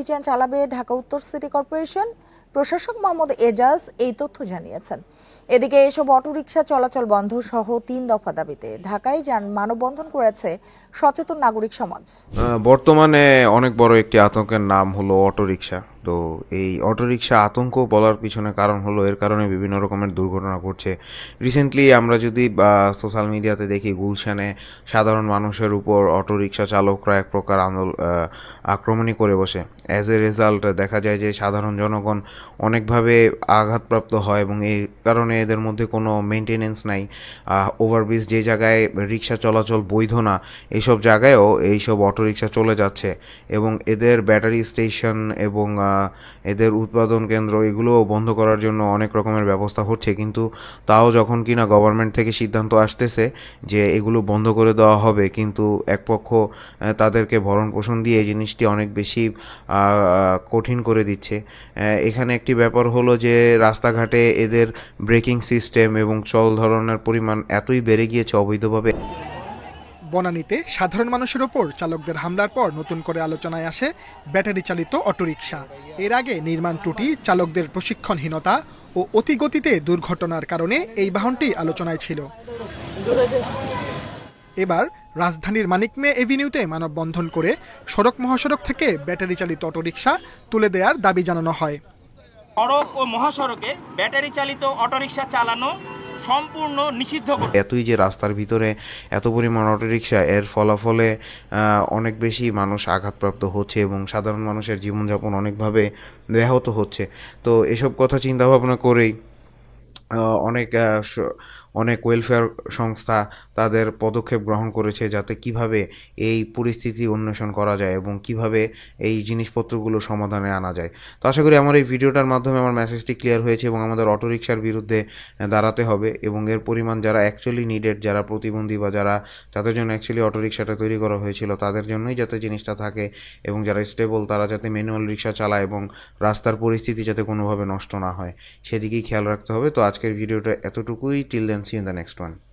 অভিযান চালাবে ঢাকা উত্তর সিটি কর্পোরেশন। প্রশাসক মোহাম্মদ এজাজ এই তথ্য জানিয়েছেন। এদিকে এসব অটোরিকশা চলাচল বন্ধ সহ তিন দফা দাবিতে ঢাকায় যান মানববন্ধন করেছে সচেতন নাগরিক সমাজ। বর্তমানে অনেক বড় একটি আতঙ্কের নাম হলো অটোরিকশা। তো এই অটোরিকশা আতঙ্ক বলার পিছনে কারণ হলো, এর কারণে বিভিন্ন রকমের দুর্ঘটনা ঘটছে। রিসেন্টলি আমরা যদি সোশ্যাল মিডিয়াতে দেখি গুলশানে সাধারণ মানুষের উপর অটোরিকশা চালকরা এক প্রকার আন্দোলন আক্রমণই করে বসে। অ্যাজ এ রেজাল্ট দেখা যায় যে সাধারণ জনগণ অনেকভাবে আঘাতপ্রাপ্ত হয় এবং এই কারণে এদের মধ্যে কোনো মেনটেনেন্স নাই। ওভারব্রিজ যে জায়গায় রিক্সা চলাচল বৈধ না এইসব জায়গায়ও এইসব অটোরিকশা চলে যাচ্ছে এবং এদের ব্যাটারি স্টেশন এবং এদের উৎপাদন কেন্দ্র এগুলোও বন্ধ করার জন্য অনেক রকমের ব্যবস্থা হচ্ছে। কিন্তু তাও যখন কিনা গভর্নমেন্ট থেকে সিদ্ধান্ত আসতেছে যে এগুলো বন্ধ করে দেওয়া হবে, কিন্তু এক পক্ষ তাদেরকে ভরণ পোষণ দিয়ে এই জিনিসটি অনেক বেশি কঠিন করে দিচ্ছে। এখানে একটি ব্যাপার হলো যে রাস্তাঘাটে এদের ব্রেকিং সিস্টেম এবং চল ধরনের পরিমাণ এতই বেড়ে গিয়েছে অবৈধভাবে। বনানীতে সাধারণ মানুষের ওপর চালকদের হামলার পর নতুন করে আলোচনায় আসে ব্যাটারি চালিত অটোরিকশা। এর আগে নির্মাণ ত্রুটি, চালকদের প্রশিক্ষণহীনতা ও অতিগতিতে দুর্ঘটনার কারণে এই বাহনটি আলোচনায় ছিল। এবার রাজধানীর মানিক মে এভিনিউতে মানববন্ধন করে সড়ক মহাসড়ক থেকে ব্যাটারি চালিত অটোরিকশা তুলে দেওয়ার দাবি জানানো হয়। সড়ক ও মহাসড়কে ব্যাটারি চালিত অটোরিকশা চালানো সম্পূর্ণ নিষিদ্ধ এতই যে রাস্তার ভিতরে এত পরিমাণ অটোরিকশা, এর ফলাফলে অনেক বেশি মানুষ আঘাতপ্রাপ্ত হচ্ছে এবং সাধারণ মানুষের জীবনযাপন অনেকভাবে ব্যাহত হচ্ছে। তো এসব কথা চিন্তা ভাবনা করেই অনেক অনেক ওয়েলফেয়ার সংস্থা তাদের পদক্ষেপ গ্রহণ করেছে যাতে কীভাবে এই পরিস্থিতি অন্বেষণ করা যায় এবং কীভাবে এই জিনিসপত্রগুলো সমাধানে আনা যায়। তো আশা করি আমার এই ভিডিওটার মাধ্যমে আমার মেসেজটি ক্লিয়ার হয়েছে এবং আমাদের অটোরিকশার বিরুদ্ধে দাঁড়াতে হবে এবং এর পরিমাণ যারা অ্যাকচুয়ালি নিডেড যারা প্রতিবন্ধী বা যারা যাদের জন্য অ্যাকচুয়ালি অটোরিকশাটা তৈরি করা হয়েছিল তাদের জন্যই যাতে জিনিসটা থাকে এবং যারা স্টেবল তারা যাতে ম্যানুয়াল রিক্সা চালায় এবং রাস্তার পরিস্থিতি যাতে কোনোভাবে নষ্ট না হয়। সেদিকেই খেয়াল রাখতে হবে। তো আজকের ভিডিওটা এতটুকুই। Till then and see you in the next one.